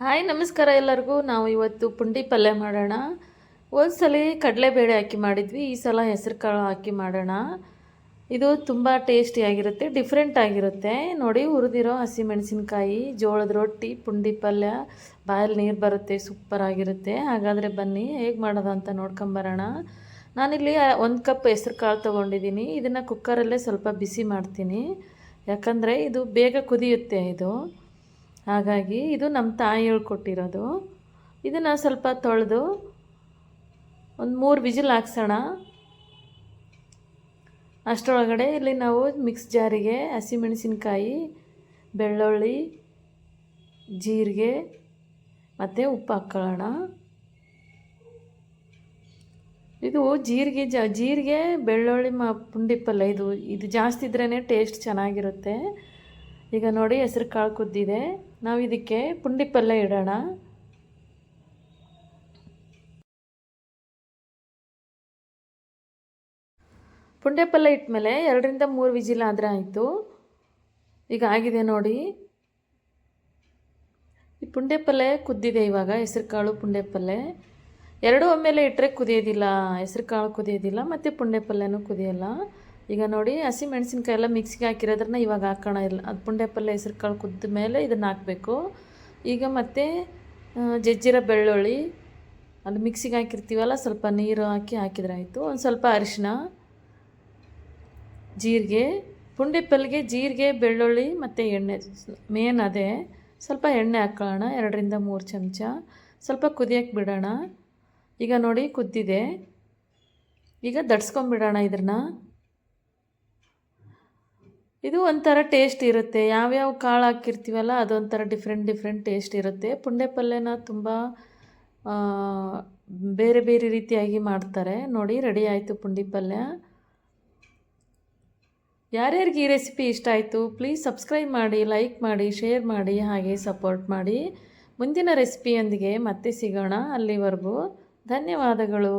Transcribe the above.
Hi, ನಮಸ್ಕಾರ ಎಲ್ಲರಿಗೂ. ನಾವು ಇವತ್ತು ಪುಂಡಿ ಪಲ್ಯ ಮಾಡೋಣ. ಒಂದ್ಸಲ ಕಡಲೆಬೇಳೆ ಹಾಕಿ ಮಾಡಿದ್ವಿ. ಈ ಸಲ ಹೆಸರು ಕಾಳು ಹಾಕಿ ಮಾಡೋಣ. ಇದು ತುಂಬ ಟೇಸ್ಟಿಯಾಗಿರುತ್ತೆ ಡಿಫ್ರೆಂಟ್ ಆಗಿರುತ್ತೆ. ನೋಡಿ, ಹುರಿದಿರೋ ಹಸಿಮೆಣಸಿನ್ಕಾಯಿ, ಜೋಳದ ರೊಟ್ಟಿ, ಪುಂಡಿ ಪಲ್ಯ, ಬಾಯಲ್ಲಿ ನೀರು ಬರುತ್ತೆ, ಸೂಪರ್ ಆಗಿರುತ್ತೆ. ಹಾಗಾದರೆ ಬನ್ನಿ, ಹೇಗೆ ಮಾಡೋದು ಅಂತ ನೋಡ್ಕೊಂಬರೋಣ ನಾನಿಲ್ಲಿ ಒಂದು ಕಪ್ ಹೆಸ್ರು ಕಾಳು ತೊಗೊಂಡಿದ್ದೀನಿ. ಇದನ್ನು ಕುಕ್ಕರಲ್ಲೇ ಸ್ವಲ್ಪ ಬಿಸಿ ಮಾಡ್ತೀನಿ. ಯಾಕಂದರೆ ಇದು ಬೇಗ ಕುದಿಯುತ್ತೆ ಇದು. ಹಾಗಾಗಿ ಇದು ನಮ್ಮ ತಾಯಿ ಹೇಳ್ಕೊಟ್ಟಿರೋದು ಇದನ್ನು ಸ್ವಲ್ಪ ತೊಳೆದು ಒಂದು ಮೂರು ವಿಜಿಲ್ ಹಾಕ್ಸೋಣ. ಅಷ್ಟರೊಳಗಡೆ ಇಲ್ಲಿ ನಾವು ಮಿಕ್ಸ್ ಜಾರಿಗೆ ಹಸಿಮೆಣಸಿನ್ಕಾಯಿ ಬೆಳ್ಳುಳ್ಳಿ, ಜೀರಿಗೆ ಮತ್ತು ಉಪ್ಪು ಹಾಕ್ಕೊಳ್ಳೋಣ ಇದು ಜೀರಿಗೆ ಜ, ಜೀರಿಗೆ, ಬೆಳ್ಳುಳ್ಳಿ ಮ ಪುಂಡಿ ಪಲ್ಯ ಇದು ಇದು ಜಾಸ್ತಿ ಇದ್ರೇ ಟೇಸ್ಟ್ ಚೆನ್ನಾಗಿರುತ್ತೆ. ಈಗ ನೋಡಿ ಹೆಸ್ರು ಕಾಳು ಕುದ್ದಿದೆ. ನಾವು ಇದಕ್ಕೆ ಪುಂಡಿ ಪಲ್ಯ ಇಡೋಣ. ಪುಂಡೆ ಪಲ್ಯ ಇಟ್ಮೇಲೆ ಎರಡರಿಂದ ಮೂರು ವಿಜಿಲ್ ಆದರೆ ಆಯಿತು. ಈಗ ಆಗಿದೆ ನೋಡಿ. ಈ ಪುಂಡೆ ಪಲ್ಯ ಕುದ್ದಿದೆ ಇವಾಗ ಹೆಸ್ರು ಕಾಳು ಪುಂಡೆ ಪಲ್ಯ ಎರಡೂ ಒಮ್ಮೆಲೆ ಇಟ್ಟರೆ ಕುದಿಯೋದಿಲ್ಲ ಹೆಸ್ರು ಕಾಳು ಕುದಿಯೋದಿಲ್ಲ, ಮತ್ತು ಪುಂಡೆ ಪಲ್ಯನೂ ಕುದಿಯೋಲ್ಲ. ಈಗ ನೋಡಿ ಹಸಿ ಮೆಣಸಿನ್ಕಾಯಿ ಎಲ್ಲ ಮಿಕ್ಸಿಗೆ ಹಾಕಿರೋದ್ರನ್ನ ಇವಾಗ ಹಾಕೋಣ. ಇಲ್ಲ ಅದು ಪುಂಡೆ ಪಲ್ಯ ಹೆಸ್ರು ಕಾಳು ಕುದ್ದ ಮೇಲೆ ಇದನ್ನು ಹಾಕಬೇಕು. ಈಗ ಮತ್ತೆ ಜಜ್ಜಿರ ಬೆಳ್ಳುಳ್ಳಿ, ಅದು ಮಿಕ್ಸಿಗೆ ಹಾಕಿರ್ತೀವಲ್ಲ, ಸ್ವಲ್ಪ ನೀರು ಹಾಕಿ ಹಾಕಿದ್ರೆ ಆಯಿತು. ಒಂದು ಸ್ವಲ್ಪ ಅರಿಶಿನ, ಜೀರಿಗೆ ಪುಂಡಿ ಪಲ್ಗೆ ಜೀರಿಗೆ, ಬೆಳ್ಳುಳ್ಳಿ ಮತ್ತು ಎಣ್ಣೆ. ಮೇನ್ ಅದೇ. ಸ್ವಲ್ಪ ಎಣ್ಣೆ ಹಾಕ್ಕೊಳ್ಳೋಣ ಎರಡರಿಂದ ಮೂರು ಚಮಚ. ಸ್ವಲ್ಪ ಕುದಿಯೋಕ್ಕೆ ಬಿಡೋಣ. ಈಗ ನೋಡಿ ಕುದ್ದಿದೆ. ಈಗ ದಡ್ಸ್ಕೊಂಬಿಡೋಣ ಇದನ್ನ ಇದು ಒಂಥರ ಟೇಸ್ಟ್ ಇರುತ್ತೆ. ಯಾವ್ಯಾವ ಕಾಳು ಹಾಕಿರ್ತೀವಲ್ಲ ಅದೊಂಥರ ಡಿಫ್ರೆಂಟ್ ಡಿಫ್ರೆಂಟ್ ಟೇಸ್ಟ್ ಇರುತ್ತೆ. ಪುಂಡೆ ಪಲ್ಯನ ತುಂಬ ಬೇರೆ ಬೇರೆ ರೀತಿಯಾಗಿ ಮಾಡ್ತಾರೆ. ನೋಡಿ ರೆಡಿ ಆಯಿತು ಪುಂಡಿ ಪಲ್ಯ. ಯಾರ್ಯಾರಿಗೆ ಈ ರೆಸಿಪಿ ಇಷ್ಟ ಆಯಿತು ಪ್ಲೀಸ್ ಸಬ್ಸ್ಕ್ರೈಬ್ ಮಾಡಿ ಲೈಕ್ ಮಾಡಿ ಶೇರ್ ಮಾಡಿ, ಹಾಗೆ ಸಪೋರ್ಟ್ ಮಾಡಿ. ಮುಂದಿನ ರೆಸಿಪಿಯೊಂದಿಗೆ ಮತ್ತೆ ಸಿಗೋಣ ಅಲ್ಲಿವರೆಗೂ. ಧನ್ಯವಾದಗಳು.